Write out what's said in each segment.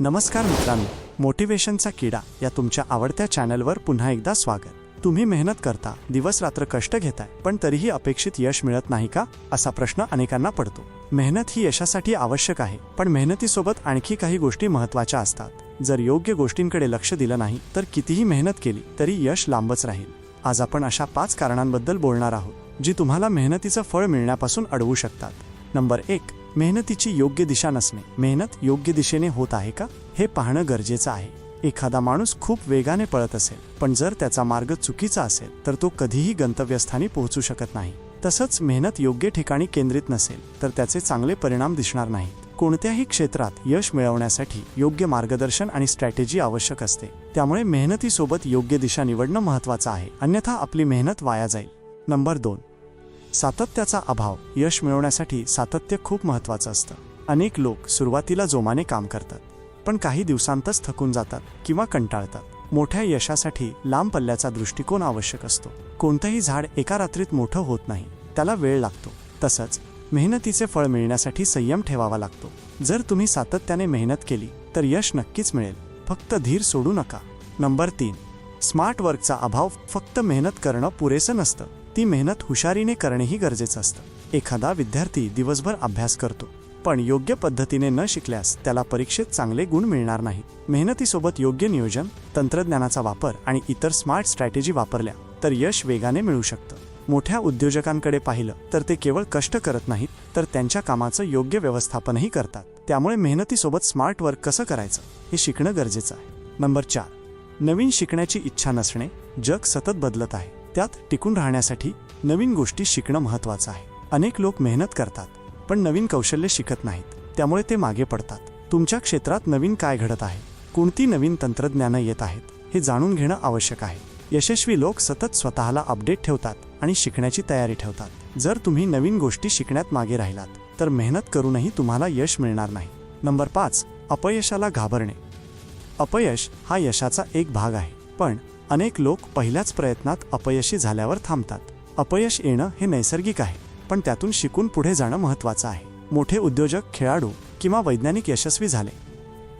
नमस्कार मित्रांनो मोटिवेशनचा किडा या तुमच्या आवडत्या चॅनलवर पुन्हा एकदा स्वागत. तुम्ही मेहनत करता दिवस रात्र कष्ट घेताय पण तरीही अपेक्षित यश मिळत नाही का? असा प्रश्न अनेकांना पडतो. मेहनत ही यशासाठी आवश्यक आहे पण मेहनतीसोबत आणखी काही गोष्टी महत्त्वाच्या असतात. जर योग्य गोष्टींकडे लक्ष दिलं नाही तर कितीही मेहनत केली तरी यश लांबच राहील. आज आपण अशा पाच कारणांबद्दल बोलणार आहोत जी तुम्हाला मेहनतीचं फळ मिळण्यापासून अडवू शकतात. नंबर एक मेहनतीची योग्य दिशा नसणे. मेहनत योग्य दिशेने होत आहे का? हे पाहणं गरजेचं आहे. एखादा माणूस खूप वेगाने पळत असेल पण जर त्याचा मार्ग चुकीचा असेल तर तो कधीही गंतव्यस्थानी पोहोचू शकत नाही. तसंच मेहनत योग्य ठिकाणी केंद्रित नसेल तर त्याचे चांगले परिणाम दिसणार नाहीत. कोणत्याही क्षेत्रात यश मिळवण्यासाठी योग्य मार्गदर्शन आणि स्ट्रॅटेजी आवश्यक असते. त्यामुळे मेहनतीसोबत योग्य दिशा निवडणं महत्वाचं आहे. अन्यथा आपली मेहनत वाया जाईल. नंबर दोन. सातत्याचा अभाव यश मिळवण्यासाठी सातत्य खूप महत्वाचं असतं. अनेक लोक सुरुवातीला जोमाने काम करतात पण काही दिवसांतच थकून जातात किंवा कंटाळतात. मोठ्या यशासाठी लांब पल्ल्याचा दृष्टिकोन आवश्यक असतो. कोणतंही झाड एका रात्रीत मोठं होत नाही त्याला वेळ लागतो. तसंच मेहनतीचे फळ मिळण्यासाठी संयम ठेवावा लागतो. जर तुम्ही सातत्याने मेहनत केली तर यश नक्कीच मिळेल. फक्त धीर सोडू नका. नंबर तीन स्मार्ट वर्कचा अभाव फक्त मेहनत करणं पुरेसं नसतं. ती मेहनत हुशारीने करणेही गरजेचं असतं. एखादा विद्यार्थी दिवसभर अभ्यास करतो पण योग्य पद्धतीने न शिकल्यास त्याला परीक्षेत चांगले गुण मिळणार नाही. मेहनतीसोबत योग्य नियोजन तंत्रज्ञानाचा वापर आणि इतर स्मार्ट स्ट्रॅटेजी वापरल्या तर यश वेगाने मिळू शकतं. मोठ्या उद्योजकांकडे पाहिलं तर ते केवळ कष्ट करत नाहीत तर त्यांच्या कामाचं योग्य व्यवस्थापनही करतात. त्यामुळे मेहनतीसोबत स्मार्ट वर्क कसं करायचं? हे शिकणं गरजेचं आहे. नंबर चार. नवीन शिकण्याची इच्छा नसणे जग सतत बदलत आहे. त्यात टिकून राहण्यासाठी नवीन गोष्टी शिकणं महत्वाचं आहे. अनेक लोक मेहनत करतात पण नवीन कौशल्य शिकत नाहीत. त्यामुळे ते मागे पडतात. तुमच्या क्षेत्रात नवीन काय घडत आहे? कोणती नवीन तंत्रज्ञानं येत आहेत? हे जाणून घेणं आवश्यक आहे. यशस्वी लोक सतत स्वतःला अपडेट ठेवतात आणि शिकण्याची तयारी ठेवतात. जर तुम्ही नवीन गोष्टी शिकण्यात मागे राहिलात तर मेहनत करूनही तुम्हाला यश मिळणार नाही. नंबर पाच अपयशाला घाबरणे. अपयश हा यशाचा एक भाग आहे पण अनेक लोक पहिल्याच प्रयत्नात अपयशी झाल्यावर थांबतात. अपयश येणं हे नैसर्गिक आहे पण त्यातून शिकून पुढे जाणं महत्वाचं आहे. मोठे उद्योजक खेळाडू किंवा वैज्ञानिक यशस्वी झाले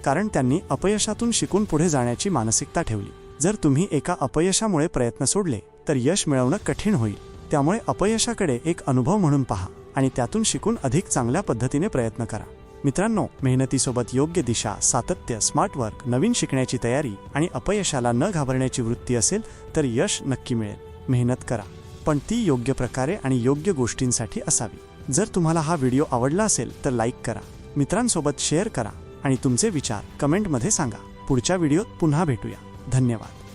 कारण त्यांनी अपयशातून शिकून पुढे जाण्याची मानसिकता ठेवली. जर तुम्ही एका अपयशामुळे प्रयत्न सोडले तर यश मिळवणं कठीण होईल. त्यामुळे अपयशाकडे एक अनुभव म्हणून पहा आणि त्यातून शिकून अधिक चांगल्या पद्धतीने प्रयत्न करा. मित्रांनो मेहनतीसोबत योग्य दिशा सातत्य स्मार्ट वर्क नवीन शिकण्याची तयारी आणि अपयशाला न घाबरण्याची वृत्ती असेल तर यश नक्की मिळेल. मेहनत करा पण ती योग्य प्रकारे आणि योग्य गोष्टींसाठी असावी. जर तुम्हाला हा व्हिडिओ आवडला असेल तर लाईक करा मित्रांसोबत शेअर करा आणि तुमचे विचार कमेंटमध्ये सांगा. पुढच्या व्हिडिओत पुन्हा भेटूया. धन्यवाद.